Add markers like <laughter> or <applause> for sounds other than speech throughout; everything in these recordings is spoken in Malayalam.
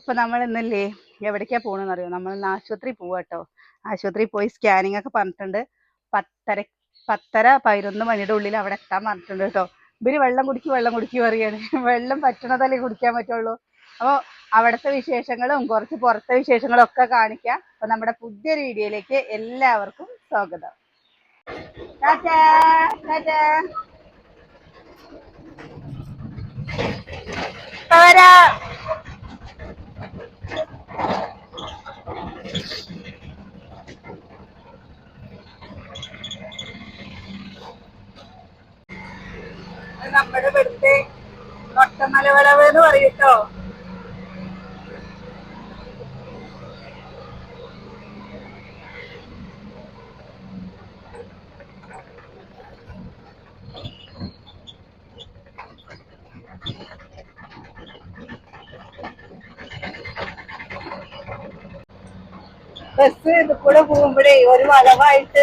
അപ്പൊ നമ്മൾ ഇന്നല്ലേ എവിടേക്കാ പോണെന്ന് അറിയോ നമ്മൾ ഇന്ന് ആശുപത്രി പോവാ കേട്ടോ ആശുപത്രി പോയി സ്കാനിങ് ഒക്കെ പറഞ്ഞിട്ടുണ്ട്. പത്തര പത്തര പതിനൊന്ന് മണിയുടെ ഉള്ളിൽ അവിടെ എത്താൻ പറഞ്ഞിട്ടുണ്ട് കേട്ടോ. ഇവർ വെള്ളം കുടിക്കും വെള്ളം കുടിക്കും അറിയാണ് <laughs> വെള്ളം പറ്റണതല്ലേ കുടിക്കാൻ പറ്റുള്ളൂ. അപ്പോൾ അവിടുത്തെ വിശേഷങ്ങളും കുറച്ച് പുറത്തെ വിശേഷങ്ങളും ഒക്കെ കാണിക്കാം. അപ്പൊ നമ്മുടെ പുതിയൊരു വീഡിയോയിലേക്ക് എല്ലാവർക്കും സ്വാഗതം. ടാറ്റാ ടാറ്റാ ഇപ്പൊ വരാം ഇത് നമ്മുടെ ഇവിടുത്തെ നൊട്ടമലവളവ് എന്ന് പറയൂട്ടോ ബസ് ഇത് കൂടെ പോകുമ്പോഴേ ഒരു വളവായിട്ട്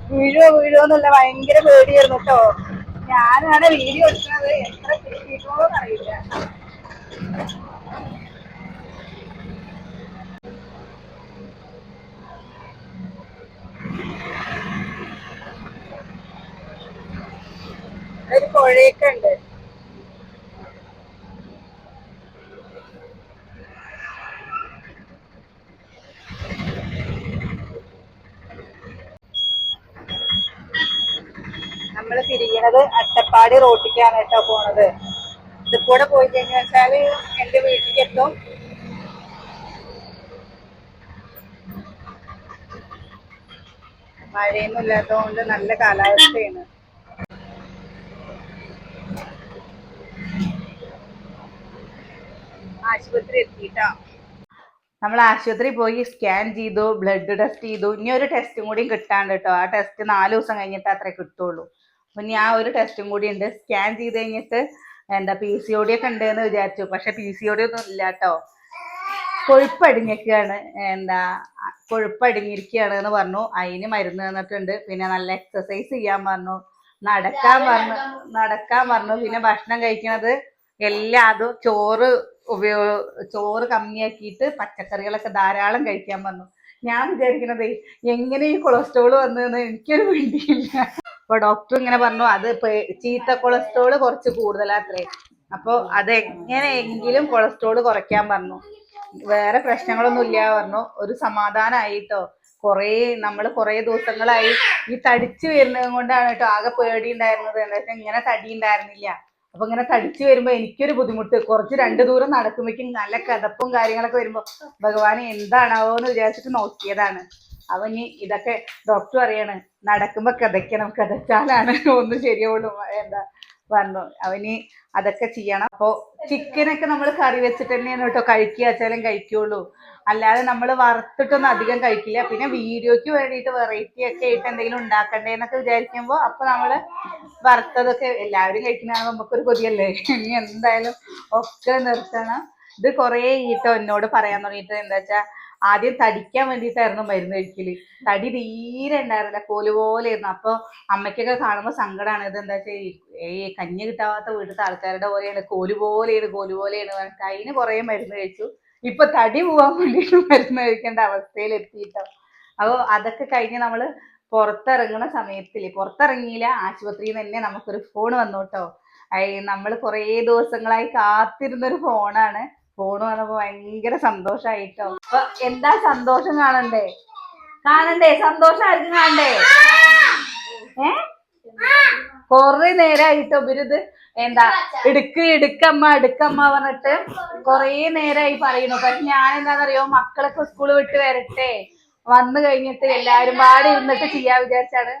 വീഴോ വീഴോ എന്നുള്ള ഭയങ്കര പേടിയായിരുന്നു കേട്ടോ. ഞാനാണ് വീഡിയോ എടുക്കുന്നത്. എത്ര കിട്ടിയിട്ടോ അറിയില്ല. ഒരു പുഴയൊക്കെ ഉണ്ട് നമ്മൾ തിരിയണത് അട്ടപ്പാടി റോട്ടിക്കാണ് കേട്ടോ പോണത്. ഇത് കൂടെ പോയി കഴിഞ്ഞു വെച്ചാൽ എന്റെ വീട്ടിലേക്ക് എത്തും മഴയൊന്നും ഇല്ലാത്തതുകൊണ്ട് നല്ല കാലാവസ്ഥയാണ്. ആശുപത്രി എത്തിയിട്ടാ. നമ്മൾ ആശുപത്രി പോയി സ്കാൻ ചെയ്തു ബ്ലഡ് ടെസ്റ്റ് ചെയ്തു. ഇനി ഒരു ടെസ്റ്റും കൂടി കിട്ടാണ്ട് കേട്ടോ ആ ടെസ്റ്റ് നാല് ദിവസം കഴിഞ്ഞിട്ട് അത്രേ കിട്ടുള്ളൂ. അപ്പൊ ഞാൻ ഒരു ടെസ്റ്റും കൂടി ഉണ്ട്. സ്കാൻ ചെയ്ത് കഴിഞ്ഞിട്ട് എന്താ പി സി ഒ ഒക്കെ ഉണ്ട് എന്ന് വിചാരിച്ചു. പക്ഷെ പി സി ഒ ഒന്നും ഇല്ല കേട്ടോ കൊഴുപ്പടിഞ്ഞൊക്കെയാണ് എന്താ കൊഴുപ്പടിഞ്ഞിരിക്കുകയാണ് എന്ന് പറഞ്ഞു. അതിന് മരുന്ന് തന്നിട്ടുണ്ട്. പിന്നെ നല്ല എക്സസൈസ് ചെയ്യാൻ പറഞ്ഞു. നടക്കാൻ പറഞ്ഞു. നടക്കാൻ പറഞ്ഞു. പിന്നെ ഭക്ഷണം കഴിക്കുന്നത് എല്ലാം അതും ചോറ് ഉപയോഗ ചോറ് കമ്മിയാക്കിയിട്ട് പച്ചക്കറികളൊക്കെ ധാരാളം കഴിക്കാൻ പറഞ്ഞു. ഞാൻ വിചാരിക്കണത് എങ്ങനെ ഈ കൊളസ്ട്രോൾ വന്നതെന്ന് എനിക്കൊരു വേണ്ടിയില്ല അപ്പൊ ഡോക്ടർ ഇങ്ങനെ പറഞ്ഞു അത് ചീത്ത കൊളസ്ട്രോൾ കുറച്ച് കൂടുതലാത്രേ അപ്പൊ അത് എങ്ങനെയെങ്കിലും കൊളസ്ട്രോൾ കുറയ്ക്കാൻ പറഞ്ഞു. വേറെ പ്രശ്നങ്ങളൊന്നും ഇല്ല പറഞ്ഞു. ഒരു സമാധാനമായിട്ടോ കുറേ നമ്മൾ കുറേ ദിവസങ്ങളായി ഈ തടിച്ചു വരുന്നത് കൊണ്ടാണ് കേട്ടോ ആകെ പേടി ഉണ്ടായിരുന്നത് എന്താ വെച്ചാൽ ഇങ്ങനെ തടി ഉണ്ടായിരുന്നില്ല. അപ്പൊ ഇങ്ങനെ തടിച്ചു വരുമ്പോ എനിക്കൊരു ബുദ്ധിമുട്ട്. കുറച്ച് രണ്ടു ദൂരം നടക്കുമ്പോഴേക്കും നല്ല കഥപ്പും കാര്യങ്ങളൊക്കെ വരുമ്പോ ഭഗവാനെ എന്താണാവോ? എന്ന് വിചാരിച്ചിട്ട് നോക്കിയതാണ്. ഇനി ഇതൊക്കെ ഡോക്ടർ പറയാണ് നടക്കുമ്പോ കിതയ്ക്കണം കിതച്ചാലാണ് <laughs> ഒന്ന് ശരിയോളൂ എന്താ പറഞ്ഞു. അവന് അതൊക്കെ ചെയ്യണം. അപ്പൊ ചിക്കനൊക്കെ നമ്മൾ കറി വെച്ചിട്ട് തന്നെയാണ് കേട്ടോ കഴിക്കുക. വെച്ചാലും കഴിക്കുള്ളൂ. അല്ലാതെ നമ്മൾ വറുത്തിട്ടൊന്നും അധികം കഴിക്കില്ല. പിന്നെ വീഡിയോക്ക് വേണ്ടിയിട്ട് വെറൈറ്റി ഒക്കെ ആയിട്ട് എന്തെങ്കിലും ഉണ്ടാക്കണ്ടേ എന്നൊക്കെ വിചാരിക്കുമ്പോൾ അപ്പൊ നമ്മൾ വറുത്തതൊക്കെ എല്ലാവരും കഴിക്കുന്നതാണ് നമുക്കൊരു കൊതിയല്ലേ? ഇനി എന്തായാലും ഒക്കെ നിർത്തണം. ഇത് കുറേ ഈട്ടോ എന്നോട് പറയാൻ തുടങ്ങിയിട്ട്. എന്താ വെച്ചാ ആദ്യം തടിക്കാൻ വേണ്ടിയിട്ടായിരുന്നു മരുന്ന് കഴിക്കൽ. തടി തീരെ ഉണ്ടായിരുന്നില്ല. കോൽ പോലെയായിരുന്നു അപ്പൊ അമ്മയ്ക്കൊക്കെ കാണുമ്പോൾ സങ്കടമാണ് ഇത് എന്താ വെച്ചാൽ കഞ്ഞി കിട്ടാത്ത വീട്ടിലത്തെ ആൾക്കാരുടെ പോലെയാണ്. കോൽ പോലെയാണ് കോൽ പോലെയാണ് അതിന് കുറേ മരുന്ന് കഴിച്ചു. ഇപ്പൊ തടി പോവാൻ വേണ്ടിയിട്ട് മരുന്ന് കഴിക്കേണ്ട അവസ്ഥയിൽ എത്തിയിട്ടോ അപ്പോൾ അതൊക്കെ കഴിഞ്ഞ് നമ്മൾ പുറത്തിറങ്ങുന്ന സമയത്തിൽ പുറത്തിറങ്ങിയില്ല ആശുപത്രിയിൽ നിന്ന് തന്നെ നമുക്കൊരു ഫോൺ വന്നു കേട്ടോ. നമ്മൾ കുറേ ദിവസങ്ങളായി കാത്തിരുന്നൊരു ഫോണാണ് ഫോൺ വന്നപ്പോ ഭയങ്കര സന്തോഷായിട്ടോ. അപ്പൊ എന്താ സന്തോഷം കാണണ്ടേ? കാണണ്ടേ? സന്തോഷം ആർക്കും കാണണ്ടേ? ഏ? കൊറേ നേരായിട്ടോ ഇവരിത്. എന്താ? ഇടുക്ക് ഇടുക്കമ്മ ഇടുക്കമ്മ പറഞ്ഞിട്ട് കൊറേ നേരായി പറയുന്നു. പക്ഷെ ഞാൻ എന്താണെന്നറിയോ മക്കളൊക്കെ സ്കൂൾ വിട്ട് വരട്ടെ. വന്നു കഴിഞ്ഞിട്ട് എല്ലാരും പാടി ഇരുന്നിട്ട് ചെയ്യാ വിചാരിച്ചാണ്.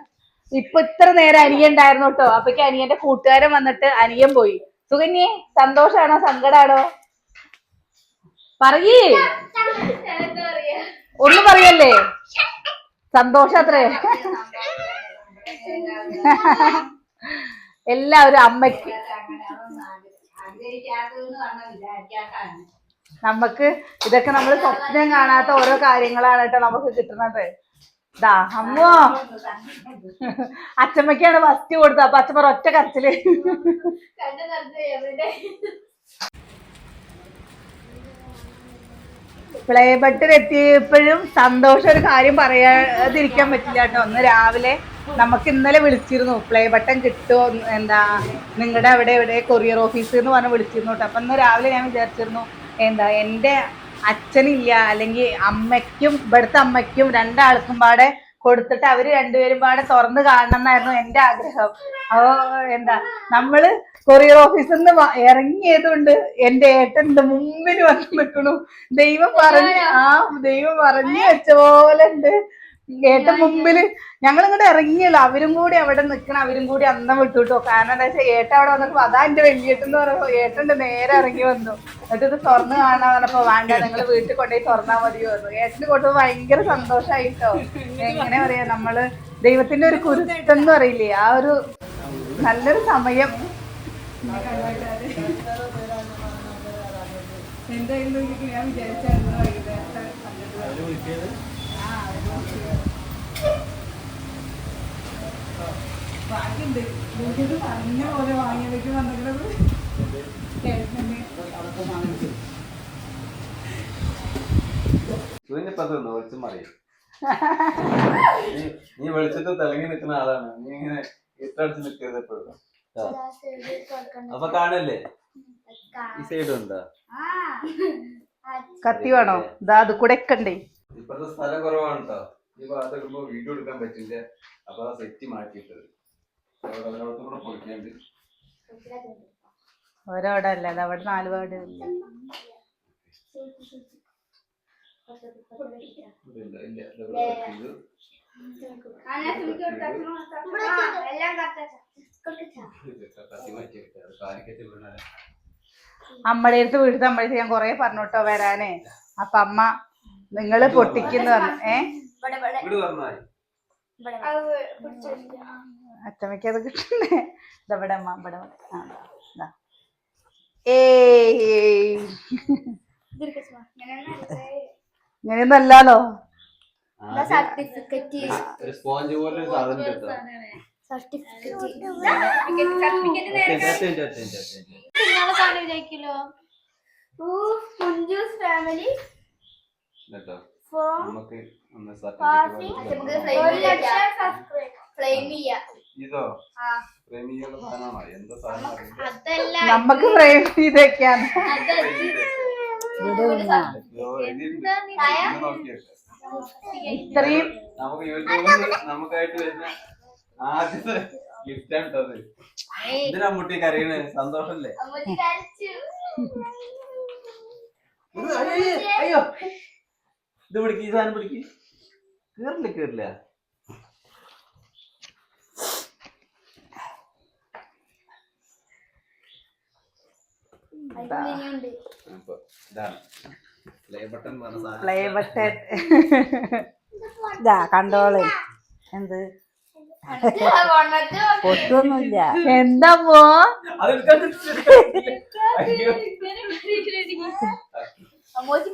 ഇപ്പൊ ഇത്ര നേരം അനിയൻ ഉണ്ടായിരുന്നു കേട്ടോ. അപ്പൊക്ക് അനിയന്റെ കൂട്ടുകാരൻ വന്നിട്ട് അനിയൻ പോയി. സുകന്യെ സന്തോഷാണോ? സങ്കടാണോ? പറയേ. ഒന്ന് പറയല്ലേ? സന്തോഷത്രേ എല്ലാവരും അമ്മയ്ക്ക് നമ്മക്ക് ഇതൊക്കെ നമ്മൾ സ്വപ്നം കാണാത്ത ഓരോ കാര്യങ്ങളാണ് കേട്ടോ നമുക്ക് കിട്ടുന്നത്. ദാ അമ്മോ. അച്ഛമ്മക്കാണ് ഫസ്റ്റ് കൊടുത്തത്. അപ്പൊ അച്ഛമ്മ ഒറ്റ കരച്ചിൽ. പ്ലേ ബട്ടൺ എത്തിയപ്പോഴും സന്തോഷം ഒരു കാര്യം പറയാതിരിക്കാൻ പറ്റില്ല കേട്ടോ. ഒന്ന് രാവിലെ നമുക്ക് ഇന്നലെ വിളിച്ചിരുന്നു. പ്ലേ ബട്ടൺ കിട്ടുമോ എന്താ നിങ്ങളുടെ അവിടെ എവിടെ? കൊറിയർ ഓഫീസ് എന്ന് പറഞ്ഞ് വിളിച്ചിരുന്നു കേട്ടോ. അപ്പം ഇന്ന് രാവിലെ ഞാൻ വിചാരിച്ചിരുന്നു എന്താ എന്റെ അച്ഛനില്ല അല്ലെങ്കിൽ അമ്മയ്ക്കും ഇവിടുത്തെ അമ്മയ്ക്കും രണ്ടാൾക്കും പാടെ കൊടുത്തിട്ട് അവർ രണ്ടുപേരും പാടെ തുറന്ന് കാണണം എന്നായിരുന്നു എന്റെ ആഗ്രഹം. അപ്പോ എന്താ നമ്മൾ കൊറിയർ ഓഫീസിൽ നിന്ന് ഇറങ്ങിയത് ഇറങ്ങിയതുകൊണ്ട് എന്റെ ഏട്ടന്റെ മുമ്പിൽ വന്ന് നിൽക്കണു. ദൈവം പറഞ്ഞു ആ ദൈവം പറഞ്ഞു വെച്ച പോലെ ഉണ്ട്. ഏട്ടൻ മുമ്പിൽ ഞങ്ങൾ ഇങ്ങോട്ട് ഇറങ്ങിയല്ലോ. അവരും കൂടി അവിടെ നിൽക്കണം. അവരും കൂടി അന്നം വിട്ടു കേട്ടോ കാരണം എന്താ വെച്ചാൽ ഏട്ടൻ അവിടെ വന്നപ്പോ അതാ എന്റെ വലിയേട്ടൻ എന്ന് പറയുമ്പോ ഏട്ടന്റെ നേരെ ഇറങ്ങി വന്നു. എന്നിട്ട് ഇത് തുറന്ന് കാണാൻ പറഞ്ഞപ്പോ വേണ്ട നിങ്ങൾ വീട്ടിൽ കൊണ്ടുപോയി തുറന്നാ മതി വന്നു ഏട്ടന് കൊണ്ടുപോയി ഭയങ്കര സന്തോഷായിട്ടോ എങ്ങനെ പറയാ നമ്മൾ ദൈവത്തിന്റെ ഒരു കുരുത്തെന്ന് പറയില്ലേ? ആ ഒരു നല്ലൊരു സമയം എന്തായാലും ഞാൻ വിചാരിച്ചായിരുന്നു വൈകുന്നേരത്തെ ബാക്കിയുണ്ട്. ഇത് പറഞ്ഞ പോലെ വാങ്ങിയതൊക്കെ വന്നിട്ടുള്ളത് ഇതിനിപ്പോ തിന്നു വെളിച്ചം മറിയും നീ നീ വെളിച്ചത്ത് തിളങ്ങി നിൽക്കുന്ന ആളാണ്. നീ ഇങ്ങനെ ഇട്ടടിച്ച് നിൽക്കരുത് എപ്പോഴും. അപ്പൊ കാണല്ലേ? ഈ സൈഡ് ഉണ്ടോ? കത്തി വേണോ? ഇതാ അത് കൂടെ ഒക്കെ ഉണ്ടേ ഇപ്പഴത്തെ സ്ഥലം കുറവാണ് കേട്ടോ ഈ വീഡിയോ എടുക്കാൻ പറ്റില്ല. അപ്പൊ ആ സെറ്റ് മാറ്റിയിട്ടത്. കൂടെ പൊളിക്കാണ്ട്. അല്ല അത് അവിടെ നാല് പാട് ഇല്ല. ഇല്ല അമ്മയുടെ അടുത്ത് വീട്ടിൽ അമ്മയുടെ ഞാൻ കൊറേ പറഞ്ഞോട്ടോ വരാനേ. അപ്പൊ അമ്മ നിങ്ങൾ പൊട്ടിക്കുന്നു ഏ? വീട് അച്ചമ്മയ്ക്ക് അത് കിട്ടണ്ടേ? ഇതവിടെ അമ്മ ഇവിടെ. ഏയ്. ഇങ്ങനെയൊന്നല്ലോ സർട്ടിഫിക്കറ്റ് ഒരു സ്പോഞ്ച് പോലെ ഒരു സാധനം കിട്ടും സർട്ടിഫിക്കറ്റ് വിചാരിക്കല്ലോ കുഞ്ചൂസ് ഫാമിലി നമുക്ക് ഒന്ന് സർട്ടിഫിക്കറ്റ് ഒരു ലക്ഷം സബ്സ്ക്രൈബ് ഫ്ലെയിം ചെയ്യാം ഇതോ എന്താ നമുക്ക് ഫ്രെയിം ചെയ്തേക്കാണ്. ഇത് നോക്കിയേക്ക്. ഇത്രയും നമുക്ക് യൂട്യൂബിൽ നമുക്കായിട്ട് വരുന്ന ആദ്യത്തെ ഗിഫ്റ്റ് ആണ് കേട്ടത് എന്തിനാ മുട്ടി കരയണ്? സന്തോഷല്ലേ? അയ്യോ, ഇത് പിടിക്ക് ഈ സാധനം പിടിക്ക്. കേറില്ല കേറില്ല. ഇതാണ്. പ്ലേ ബട്ടൺ പറഞ്ഞ പ്ലേ ബട്ടൺ ഇതാ. കണ്ടോളെ. എന്ത്? പൊട്ടൊന്നുമില്ല. എന്താ പോ?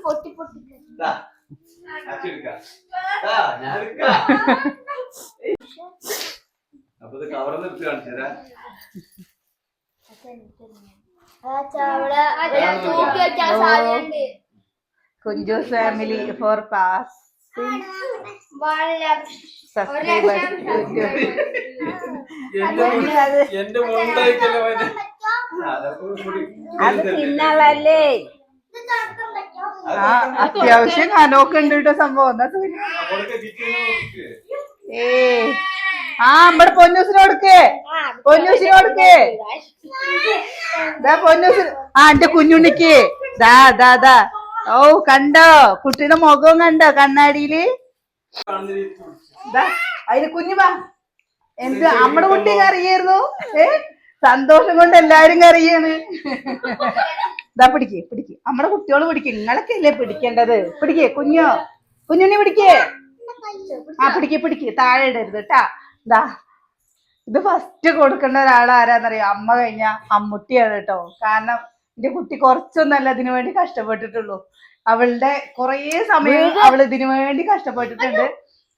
പൊട്ടി പൊട്ടി ദാ, അച്ഛൻ എടുക്കാം. ദാ, ഞാൻ എടുക്കാം. അപ്പൊ ഇത് കവർ നിർത്തി കാണിച്ചു തരാം അവിടെ തൂക്കി വെക്കാൻ സാധ്യതയുണ്ട്. കുഞ്ചൂസ് ഫാമിലി ഫോർ പാസ് അത് തിന്നാളല്ലേ? അത്യാവശ്യം കനോക്ക് ഉണ്ട് കേട്ടോ സംഭവം. ഏ ആ നമ്മടെ പൊന്നൂസിന് കൊടുക്കേ. പൊന്നൂസിന് കൊടുക്കേ. ദാ പൊന്നൂസിന് ആ എന്റെ കുഞ്ഞുണ്ണിക്ക്. ദാ ദാ ദാ. ഓ കണ്ടോ? കുട്ടിയുടെ മുഖവും കണ്ടോ കണ്ണാടിയിൽ? അതിന് കുഞ്ഞു വാ. എന്ത് നമ്മുടെ കുട്ടി കറിയായിരുന്നു? ഏ സന്തോഷം കൊണ്ട് എല്ലാരും കറിയാണ്. ഇതാ പിടിക്ക് പിടിക്ക്. നമ്മുടെ കുട്ടികൾ പിടിക്ക്. നിങ്ങളൊക്കെ അല്ലേ പിടിക്കേണ്ടത്? പിടിക്കേ കുഞ്ഞോ. കുഞ്ഞുണ്ണി പിടിക്കേ. ആ പിടിക്ക് പിടിക്ക്. താഴെ ഇടരുത് കേട്ടാ ഇതാ ഇത് ഫസ്റ്റ് കൊടുക്കേണ്ട ഒരാൾ ആരാന്നറിയോ അമ്മ കഴിഞ്ഞ അമ്മുട്ടിയാണ് കേട്ടോ കാരണം എന്റെ കുട്ടി കുറച്ചൊന്നല്ല ഇതിനു വേണ്ടി കഷ്ടപ്പെട്ടിട്ടുള്ളൂ. അവളുടെ കുറേ സമയം അവൾ ഇതിനു വേണ്ടി കഷ്ടപ്പെട്ടിട്ടുണ്ട്.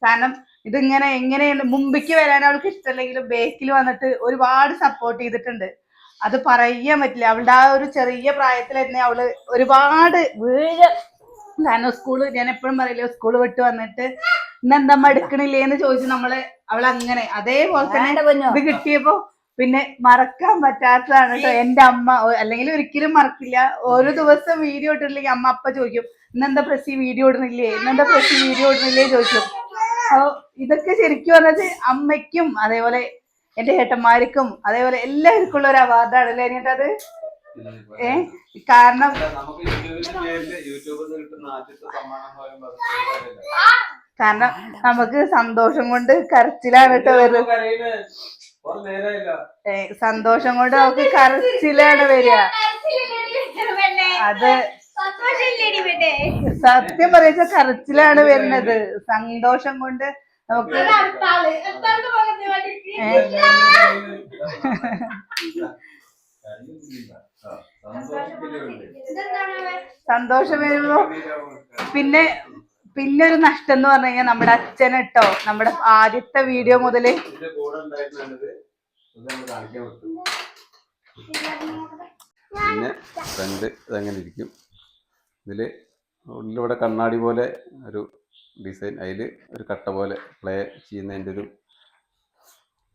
കാരണം ഇതിങ്ങനെ എങ്ങനെയാണ് മുമ്പിക്ക് വരാൻ അവൾക്ക് ഇഷ്ടമല്ലെങ്കിലും ബേക്കിൽ വന്നിട്ട് ഒരുപാട് സപ്പോർട്ട് ചെയ്തിട്ടുണ്ട്. അത് പറയാൻ പറ്റില്ല. അവളുടെ ആ ഒരു ചെറിയ പ്രായത്തിൽ തന്നെ അവൾ ഒരുപാട് വീഴ കാരണം സ്കൂൾ ഞാൻ എപ്പോഴും പറയില്ലേ സ്കൂൾ വിട്ട് വന്നിട്ട് ഇന്നെന്താ എന്താ എന്ന് ചോദിച്ചു നമ്മൾ അവളങ്ങനെ അങ്ങനെ അതേപോലെ തന്നെ ഇത് കിട്ടിയപ്പോ പിന്നെ മറക്കാൻ പറ്റാത്തതാണ് കേട്ടോ എന്റെ അമ്മ അല്ലെങ്കിൽ ഒരിക്കലും മറക്കില്ല. ഓരോ ദിവസം വീഡിയോ ഇട്ടില്ലെങ്കിൽ അമ്മ അപ്പ ചോദിക്കും ഇന്നെന്താ പ്രസി വീഡിയോ ഇടുന്നില്ലേ? ഇന്നെന്താ പ്രസി വീഡിയോ ഇടുന്നില്ലേ? ചോദിക്കും. അപ്പൊ ഇതൊക്കെ ശരിക്കും പറഞ്ഞത് അമ്മയ്ക്കും അതേപോലെ എന്റെ ഏട്ടന്മാർക്കും അതേപോലെ എല്ലാവർക്കും ഉള്ള ഒരു അവാർഡാണ് അല്ലേ അത്? ഏ? കാരണം കാരണം നമുക്ക് സന്തോഷം കൊണ്ട് കരച്ചിലാണ് കേട്ടോ വരുന്നത്. സന്തോഷം കൊണ്ട് നമുക്ക് കരച്ചിലാണ് വരിക അത് സത്യം പറയുക കരച്ചിലാണ് വരുന്നത് സന്തോഷം കൊണ്ട് നമുക്ക്. സന്തോഷം വരുമ്പോ പിന്നെ പിന്നെ ഒരു നഷ്ടം എന്ന് പറഞ്ഞു കഴിഞ്ഞാൽ നമ്മുടെ അച്ഛൻ കേട്ടോ നമ്മുടെ ആദ്യത്തെ വീഡിയോ മുതൽ. പിന്നെ ഫ്രണ്ട് ഇതങ്ങനെ ഇരിക്കും. ഇതിൽ ഉള്ളിലൂടെ കണ്ണാടി പോലെ ഒരു ഡിസൈൻ അതിൽ ഒരു കട്ട പോലെ പ്ലേ ചെയ്യുന്നതിന്റെ ഒരു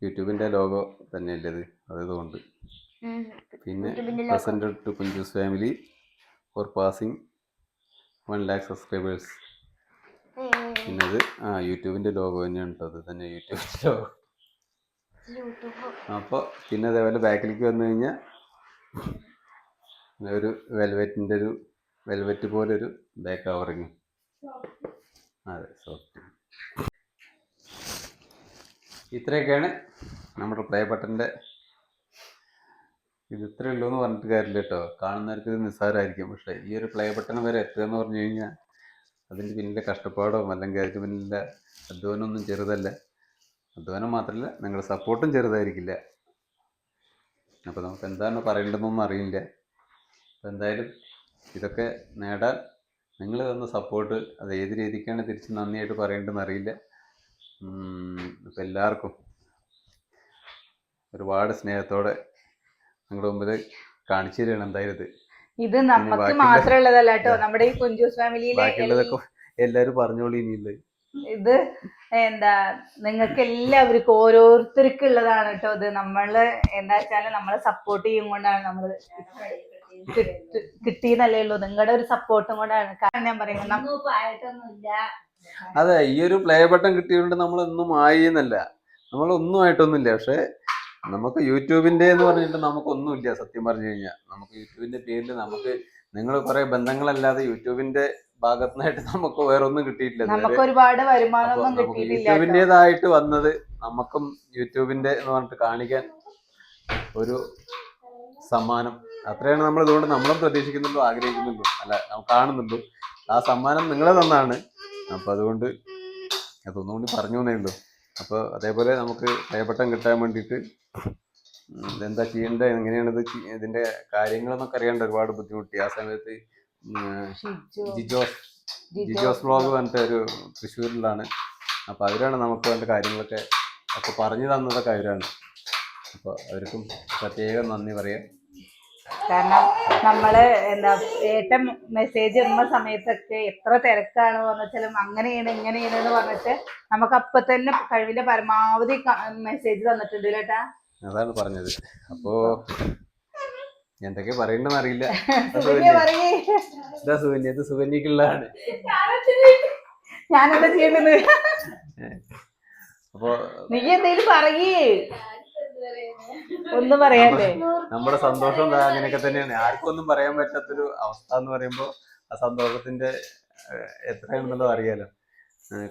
യൂട്യൂബിന്റെ ലോഗോ തന്നെയല്ലേ ഇത്? അതുകൊണ്ട് പിന്നെ present to Kunjoos family for passing one lakh subscribers പിന്നെ ഇത് ആ യൂട്യൂബിന്റെ ലോഗോ തന്നെയാണ് കേട്ടോ അത് തന്നെ യൂട്യൂബിന്റെ ലോഗോ. അപ്പോൾ പിന്നെ അതേപോലെ ബാക്കിലേക്ക് വന്നു കഴിഞ്ഞാൽ ഒരു വെൽവെറ്റിന്റെ ഒരു വെൽവെറ്റ് പോലെ ഒരു ബാക്ക് കവറിങ് അതെ സോഫ്റ്റ് ഇത്രയൊക്കെയാണ് നമ്മുടെ പ്ലേ ബട്ടന്റെ ഇത് ഇത്രയേ ഉള്ളൂ എന്ന് പറഞ്ഞിട്ട് കാര്യമില്ല കേട്ടോ കാണുന്നവർക്ക് ഇത് നിസ്സാരമായിരിക്കും. പക്ഷേ ഈ ഒരു പ്ലേ ബട്ടൺ വരെ എത്തുക എന്ന് പറഞ്ഞു കഴിഞ്ഞാൽ അതിന്റെ പിന്നിലെ കഷ്ടപ്പാടോ അല്ലെങ്കിൽ അതിന്റെ പിന്നിലെ അധ്വാനമൊന്നും ചെറുതല്ല. അധ്വാനം മാത്രമല്ല നിങ്ങളുടെ സപ്പോർട്ടും ചെറുതായിരിക്കില്ല. അപ്പോൾ നമുക്ക് എന്താണ് പറയേണ്ടതെന്നൊന്നും അറിയില്ല. അപ്പോൾ എന്തായാലും ഇതൊക്കെ നേടാൻ നിങ്ങൾ തന്ന സപ്പോർട്ട് അത് ഏത് രീതിക്കാണ് തിരിച്ച് നന്ദിയായിട്ട് പറയേണ്ടതെന്ന് അറിയില്ല. അപ്പോൾ എല്ലാവർക്കും ഒരുപാട് സ്നേഹത്തോടെ നിങ്ങളുടെ മുമ്പിൽ കാണിച്ചു തരികയാണ് എന്തായാലും ഇത്. ഇത് നമുക്ക് മാത്രമേ മാത്രമുള്ളതല്ല കേട്ടോ. നമ്മുടെ ഈ കുഞ്ചൂസ് ഫാമിലിയിലെ എല്ലാരും പറഞ്ഞോളൂ ഇനിയുള്ളത് ഇത് എന്താ നിങ്ങൾക്ക് എല്ലാവർക്കും ഓരോരുത്തർക്കും ഉള്ളതാണ് കേട്ടോ ഇത്. നമ്മൾ എന്താ വെച്ചാൽ നമ്മളെ സപ്പോർട്ട് ചെയ്യും കൊണ്ടാണ് നമ്മൾ കിട്ടി- കിട്ടിയെന്നല്ലേ ഉള്ളൂ. നിങ്ങളുടെ ഒരു സപ്പോർട്ടും കൊണ്ടാണ്. കാരണം ഞാൻ പറയുന്നത് ഒന്നും അതെ ഈ ഒരു പ്ലേ ബട്ടൺ കിട്ടിയതുകൊണ്ട് നമ്മളൊന്നും ആയി എന്നല്ല നമ്മളൊന്നും ആയിട്ടൊന്നുമില്ല. പക്ഷെ നമുക്ക് യൂട്യൂബിന്റെ എന്ന് പറഞ്ഞിട്ട് നമുക്കൊന്നുമില്ല സത്യം പറഞ്ഞു കഴിഞ്ഞാൽ നമുക്ക് യൂട്യൂബിന്റെ പേരിൽ നമുക്ക് നിങ്ങൾ കുറെ ബന്ധങ്ങളല്ലാതെ യൂട്യൂബിന്റെ ഭാഗത്തുനിന്നായിട്ട് നമുക്ക് വേറെ ഒന്നും കിട്ടിയിട്ടില്ല നമുക്ക് ഒരുപാട് വരുമാനമൊന്നും കിട്ടിയിട്ടില്ല കേട്ടോ. യൂട്യൂബിന്റേതായിട്ട് വന്നത് നമുക്കും യൂട്യൂബിന്റെ എന്ന് പറഞ്ഞിട്ട് കാണിക്കാൻ ഒരു സമ്മാനം. അത്രയാണ് നമ്മൾ ഇതുകൊണ്ട് നമ്മളും പ്രതീക്ഷിക്കുന്നുള്ളൂ ആഗ്രഹിക്കുന്നുള്ളൂ അല്ല കാണുന്നുള്ളൂ ആ സമ്മാനം നിങ്ങളെ തന്നാണ്. അപ്പൊ അതുകൊണ്ട് അതൊന്നുകൊണ്ട് പറഞ്ഞു തന്നേ ഉള്ളൂ. അപ്പോൾ അതേപോലെ നമുക്ക് പ്ലേബട്ടം കിട്ടാൻ വേണ്ടിയിട്ട് ഇതെന്താ ചെയ്യേണ്ടത് എങ്ങനെയാണ് ഇത് ഇതിന്റെ കാര്യങ്ങളെന്നൊക്കെ അറിയാണ്ട് ഒരുപാട് ബുദ്ധിമുട്ടി. ആ സമയത്ത് ജിജോസ് ജിജോസ് ബ്ലോഗ് പറഞ്ഞിട്ട് ഒരു തൃശ്ശൂരിലാണ്. അപ്പൊ അവരാണ് നമുക്ക് വേണ്ട കാര്യങ്ങളൊക്കെ ഒക്കെ പറഞ്ഞു തന്നതൊക്കെ അവരാണ്. അപ്പൊ അവർക്കും പ്രത്യേകം നന്ദി പറയാം. കാരണം നമ്മൾ എന്താ ഏട്ടൻ മെസ്സേജ് ഇടുന്ന സമയത്തൊക്കെ എത്ര തിരക്കാണ് പറഞ്ഞാലും അങ്ങനെയാണ് ഇങ്ങനെയാണ് എന്ന് പറഞ്ഞിട്ട് നമുക്ക് അപ്പൊ തന്നെ കഴിവിന്റെ പരമാവധി മെസ്സേജ് തന്നിട്ടുണ്ട് കേട്ടാ. അതാണ് പറഞ്ഞത്. അപ്പോ എന്തൊക്കെ പറയണ്ടെന്ന് അറിയില്ല. ഇതാ സുകന്യക്കുള്ളതാണ് ഞാനെന്താ ചെയ്യേണ്ടത്? അപ്പോ നീ എന്തേലും പറയേ. ഒന്നും പറയാല്ലേ നമ്മുടെ സന്തോഷം അങ്ങനെയൊക്കെ തന്നെയാണ്. ആർക്കും ഒന്നും പറയാൻ പറ്റാത്തൊരു അവസ്ഥ എന്ന് പറയുമ്പോൾ ആ സന്തോഷത്തിന്റെ എത്രയാണെന്നുള്ളത് അറിയാലോ.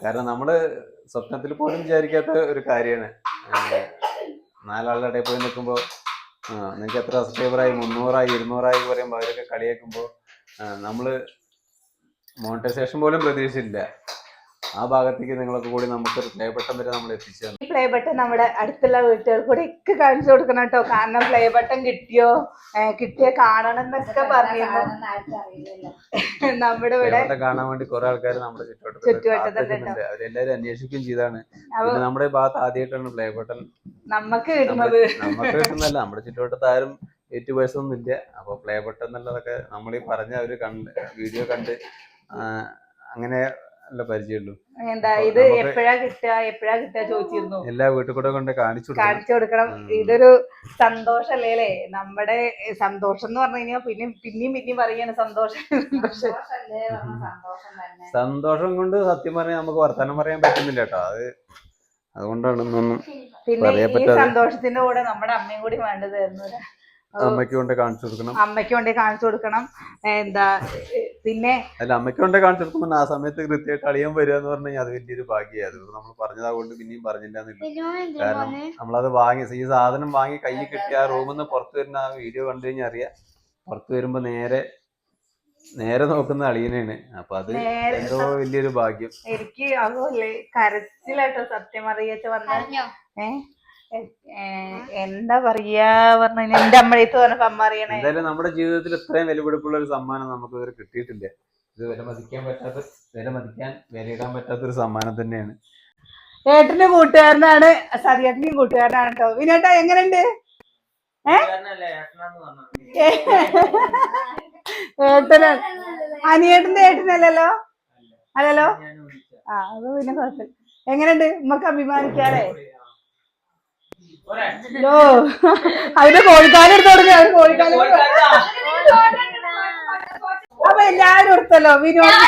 കാരണം നമ്മൾ സ്വപ്നത്തിൽ പോലും വിചാരിക്കാത്ത ഒരു കാര്യമാണ്. നാലാളുടെ ഇടയിൽ പോയി നിൽക്കുമ്പോൾ നിങ്ങൾക്ക് എത്ര സബ്സ്ക്രൈബറായി മുന്നൂറായി ഇരുന്നൂറായി പറയുമ്പോൾ അവരൊക്കെ കളിയാക്കുമ്പോൾ നമ്മൾ മോണിറ്റൈസേഷൻ പോലും പ്രതീക്ഷിച്ചില്ല ആ ഭാഗത്തേക്ക് നിങ്ങളൊക്കെ കൂടി നമുക്ക് പ്ലേ ബട്ടൺ വരെ നമ്മൾ എത്തിച്ചു ഈ പ്ലേ ബട്ടൺ നമ്മുടെ അടുത്തുള്ള വീട്ടുകാർ കൂടെ ഒക്കെ കാണിച്ചു കൊടുക്കണം കേട്ടോ. കാരണം പ്ലേ ബട്ടൺ കിട്ടിയോ? കിട്ടിയ കാണണം എന്നൊക്കെ പറഞ്ഞു നമ്മുടെ ഇവിടെ കാണാൻ വേണ്ടി കുറെ ആൾക്കാർ നമ്മുടെ ചുറ്റുവട്ടത്തിൽ ചുറ്റുവട്ടത്തുണ്ട്. അവരെല്ലാരും അന്വേഷിക്കുകയും ചെയ്താണ്. നമ്മുടെ ഭാഗത്ത് ആദ്യമായിട്ടാണ് പ്ലേ ബട്ടൺ നമുക്ക് കിട്ടുന്നത്. നമുക്ക് കിട്ടുന്നല്ല നമ്മുടെ ചുറ്റുവട്ടത്ത് ആരും യൂട്യൂബേഴ്സ് ഒന്നും ഇല്ല. അപ്പൊ പ്ലേ ബട്ടൺ എന്നുള്ളതൊക്കെ നമ്മൾ ഈ പറഞ്ഞ അവർ കണ്ട് വീഡിയോ കണ്ട് അങ്ങനെ അല്ല പരിചയമുള്ളൂ. എന്താ ഇത് എപ്പോഴാ കിട്ടുക എപ്പോഴാ കിട്ടുക ചോദിച്ചിരുന്നു. എല്ലാ വീട്ടിൽ കൂടെ കൊണ്ട് കാണിച്ചു കാണിച്ചു കൊടുക്കണം. ഇതൊരു സന്തോഷല്ലേ അല്ലേ നമ്മുടെ സന്തോഷം എന്ന് പറഞ്ഞു കഴിഞ്ഞാൽ പിന്നെ പിന്നെയും പിന്നെയും പറയാണ് സന്തോഷം സന്തോഷം. സന്തോഷല്ലേ പറഞ്ഞ സന്തോഷം തന്നെ. സന്തോഷം കൊണ്ട് സത്യം പറഞ്ഞാൽ നമുക്ക് വർത്തമാനം പറയാൻ പറ്റുന്നില്ല കേട്ടോ. അത് അതുകൊണ്ടാണ് പിന്നെ ഈ സന്തോഷത്തിന്റെ കൂടെ നമ്മുടെ അമ്മയും കൂടി വേണ്ടതായിരുന്നു അമ്മയ്ക്ക് കൊണ്ട് കാണിച്ചു കൊടുക്കണം. അമ്മയ്ക്ക് കൊണ്ട് കാണിച്ചു കൊടുക്കണം. എന്താ പിന്നെ അല്ല അമ്മയ്ക്ക് കൊണ്ട് കാണിച്ചു കൊടുക്കുമ്പോൾ ആ സമയത്ത് കൃത്യമായിട്ട് അളിയാൻ വരിക എന്ന് പറഞ്ഞാൽ അത് വലിയൊരു ഭാഗ്യമായിരുന്നു. നമ്മൾ പറഞ്ഞതാകൊണ്ട് പിന്നെയും പറഞ്ഞില്ല കാരണം നമ്മളത് വാങ്ങി ഈ സാധനം വാങ്ങി കയ്യിൽ കിട്ടിയ ആ റൂമിൽ നിന്ന് പുറത്തു വരുന്ന ആ വീഡിയോ കണ്ടു കഴിഞ്ഞാൽ അറിയാം. പുറത്തു വരുമ്പോ നേരെ നേരെ നോക്കുന്ന അളിയനാണ്. അപ്പൊ അത് നേരെ എന്തോ വലിയൊരു ഭാഗ്യം. എനിക്ക് അതുപോലെ കരച്ചിലാട്ടോ സത്യം അറിയാച്ച വന്ന ഏഹ് എന്താ പറയാ പറഞ്ഞ എന്റെ അമ്മയത്ത് പറഞ്ഞപ്പോ അമ്മ അറിയണേ എന്തായാലും നമ്മുടെ ജീവിതത്തിൽ ഇത്രയും വിലപിടിപ്പുള്ള ഒരു സമ്മാനം നമുക്ക് ഇതുവരെ കിട്ടിയിട്ടില്ല. ഇത് വില മതിക്കാൻ പറ്റാത്ത വില മതിക്കാൻ വിലയിടാൻ പറ്റാത്ത ഒരു സമ്മാനം തന്നെയാണ്. ഏട്ടന്റെ കൂട്ടുകാരനാണ് സതിയേട്ടന്റെയും കൂട്ടുകാരനാണ് കേട്ടോ വിനേട്ടാ എങ്ങനെയുണ്ട്? ഏട്ടനാണ് അനിയേട്ടന്റെ ഏട്ടനല്ലല്ലോ? അല്ലല്ലോ? ആ അത് പിന്നെ കുഴപ്പമില്ല. എങ്ങനെയുണ്ട്? നമുക്ക് അഭിമാനിക്കാല്ലേ? ഓ അതിന്റെ കോഴിക്കാലം എടുത്ത് കൊടുക്കുക അവർ കോഴിക്കാലം അപ്പൊ എല്ലാരും എടുത്തല്ലോ. വിനോദ്.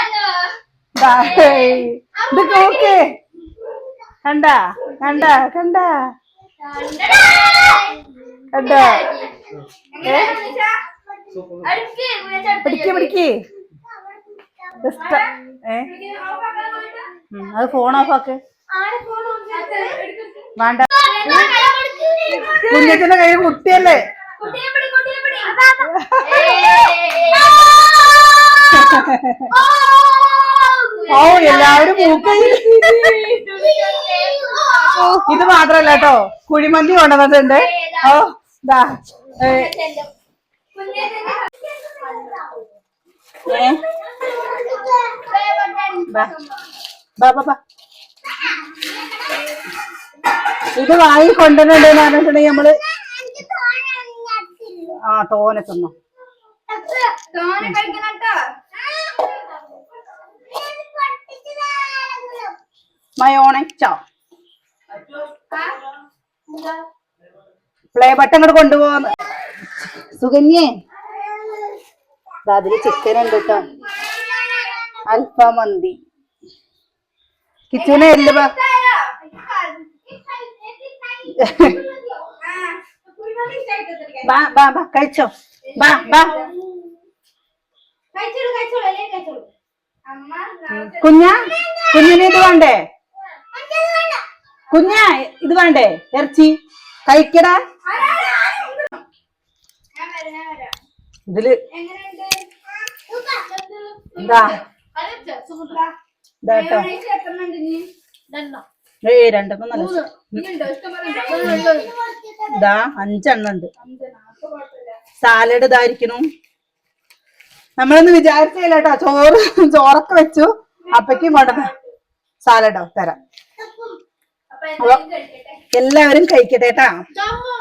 ഇത് നോക്ക് കണ്ട കണ്ട കണ്ട. കണ്ട. ഏ പിടിക്ക് പിടിക്ക്. ഏ? അത് ഫോൺ ഓഫ് ആക്ക്. വേണ്ട. കുഞ്ഞത്തിന്റെ കയ്യിൽ കുട്ടിയല്ലേ? ഓ എല്ലാവരും ഇത് മാത്രല്ല കേട്ടോ. കുഴിമന്തി കൊണ്ടുവന്നിട്ടുണ്ട്. ഓ ദാ. ബാ, ബാ, ബാ. ഇത് വാങ്ങി കൊണ്ടുവന്നിട്ടുണ്ടെന്ന് പറഞ്ഞിട്ടുണ്ടെങ്കിൽ നമ്മൾ ആ തോനെ തിന്നു. മയോണച്ചോ പ്ലേ ബട്ടൺ ഇങ്ങോട്ട് കൊണ്ടുപോകുന്നു സുകന്യേ. ദാ അതിൽ ചിക്കൻ ഉണ്ട് കേട്ടോ. അൽഫാ മന്തി. കിച്ചുനെ എല്ല് ബാ ബാ ബാ ബാ കഴിച്ചോ. ബാ ബാ. കുഞ്ഞ കുഞ്ഞിന് ഇത് വേണ്ടേ? കുഞ്ഞ ഇത് വേണ്ടേ? ഇറച്ചി. കഴിക്കടാ. ഇതിൽ ഇതാ. അതെടുത്തോ, ഏയ് രണ്ടെണ്ണം നല്ല? ഇതാ അഞ്ചെണ്ണം ഉണ്ട്. സാലഡ് ഇതായിരിക്കണു. നമ്മളൊന്ന് വിചാരിച്ചില്ല കേട്ടോ ചോറ് ചോറൊക്കെ വെച്ചു. അപ്പയ്ക്കും കൊണ്ടുവന്ന സാലഡോ തരാം. അപ്പൊ എല്ലാവരും കഴിക്കട്ടെ. കേട്ടാ ചമ്മു.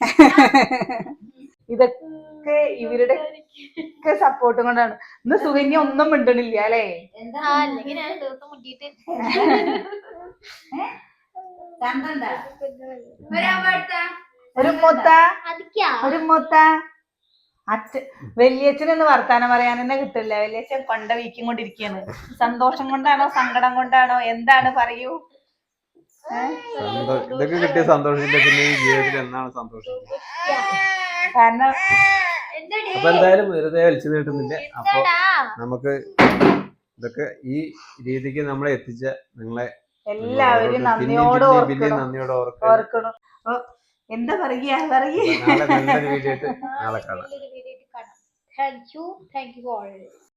<laughs> ഇതൊക്കെ ഇവരുടെ ഒക്കെ സപ്പോർട്ടും കൊണ്ടാണ്. ഇന്ന് സുകന്യ ഒന്നും മിണ്ടണില്ല അല്ലേ. ഒരു മുത്ത? ഒരു മുത്ത? അച്ഛൻ വല്യച്ഛൻ എന്ന് വർത്താനം പറയാൻ തന്നെ കിട്ടില്ല. വലിയച്ഛൻ കൊണ്ട വീക്കും കൊണ്ടിരിക്കുകയാണ് സന്തോഷം കൊണ്ടാണോ സങ്കടം കൊണ്ടാണോ? എന്താണ് പറയൂ? ഇതൊക്കെ കിട്ടിയ സന്തോഷത്തിന്റെ ജീവിതത്തിൽ എന്നാണ് സന്തോഷം? കാരണം അപ്പൊ എന്തായാലും വെറുതെ വലിച്ചു നീട്ടുന്നില്ല അപ്പൊ നമുക്ക് ഇതൊക്കെ ഈ രീതിക്ക് നമ്മളെ എത്തിച്ച നിങ്ങളെ എല്ലാവരും നന്ദിയോട് നന്ദിയോട് ഓർക്കണം. എന്താ പറയുക? പറയേ നാളെ നല്ലൊരു വീഡിയോ ആയിട്ട് നാളെ കാണാം. Thank you thank you all.